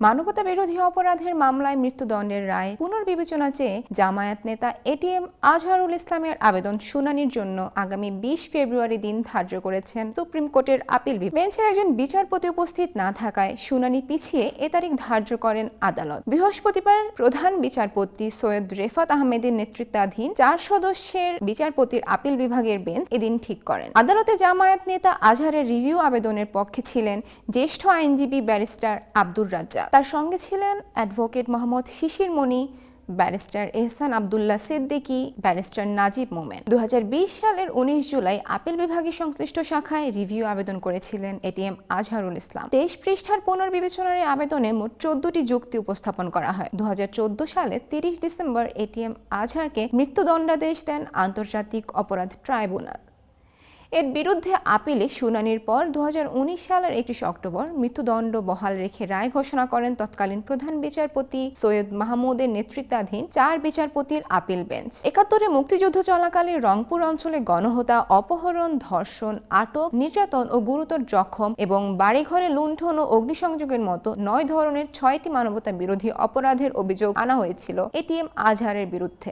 মানবতা বিরোধী অপরাধের মামলায় মৃত্যুদণ্ডের রায় পুনর্বিবেচনা চেয়ে জামায়াত নেতা এটিএম আজহারুল ইসলামের আবেদন শুনানির জন্য আগামী বিশ ফেব্রুয়ারি দিন ধার্য করেছেন সুপ্রিম কোর্টের আপিল বেঞ্চের একজন বিচারপতি উপস্থিত না থাকায় শুনানি পিছিয়ে এ তারিখ ধার্য করেন আদালত। বৃহস্পতিবার প্রধান বিচারপতি সৈয়দ রেফাত আহমেদের নেতৃত্বাধীন চার সদস্যের বিচারপতির আপিল বিভাগের বেঞ্চ এদিন ঠিক করেন। আদালতে জামায়াত নেতা আজহারের রিভিউ আবেদনের পক্ষে ছিলেন জ্যেষ্ঠ আইনজীবী ব্যারিস্টার আব্দুর রাজ্জাক। তার সঙ্গে ছিলেন advocate Mohammad Shishir Moni barrister Ehsan Abdullah Siddiqui, barrister Najib Momen. দু হাজার বিশ সালের উনিশ জুলাই আপিল বিভাগের সংশ্লিষ্ট শাখায় রিভিউ আবেদন করেছিলেন এটিএম আজহারুল ইসলাম। তেইশ পৃষ্ঠার পুনর্বিবেচনার আবেদনে মোট চোদ্দটি যুক্তি উপস্থাপন করা হয়। দু হাজার চোদ্দ সালে তিরিশ ডিসেম্বর এটিএম আজহারকে মৃত্যুদণ্ডাদেশ দেন আন্তর্জাতিক অপরাধ ট্রাইব্যুনাল। এর বিরুদ্ধে আপিলে শুনানির পর দুহাজার উনিশ সালের একত্রিশ অক্টোবর মৃত্যুদণ্ড বহাল রেখে রায় ঘোষণা করেন তৎকালীন প্রধান বিচারপতি সৈয়দ মাহমুদের নেতৃত্বাধীন চার বিচারপতির আপিল বেঞ্চ। একাত্তরে মুক্তিযুদ্ধ চলাকালে রংপুর অঞ্চলে গণহত্যা, অপহরণ, ধর্ষণ, আটক, নির্যাতন ও গুরুতর জখম এবং বাড়িঘরে লুণ্ঠন ও অগ্নিসংযোগের মতো নয় ধরনের ছয়টি মানবতা বিরোধী অপরাধের অভিযোগ আনা হয়েছিল এটিএম আজহারের বিরুদ্ধে।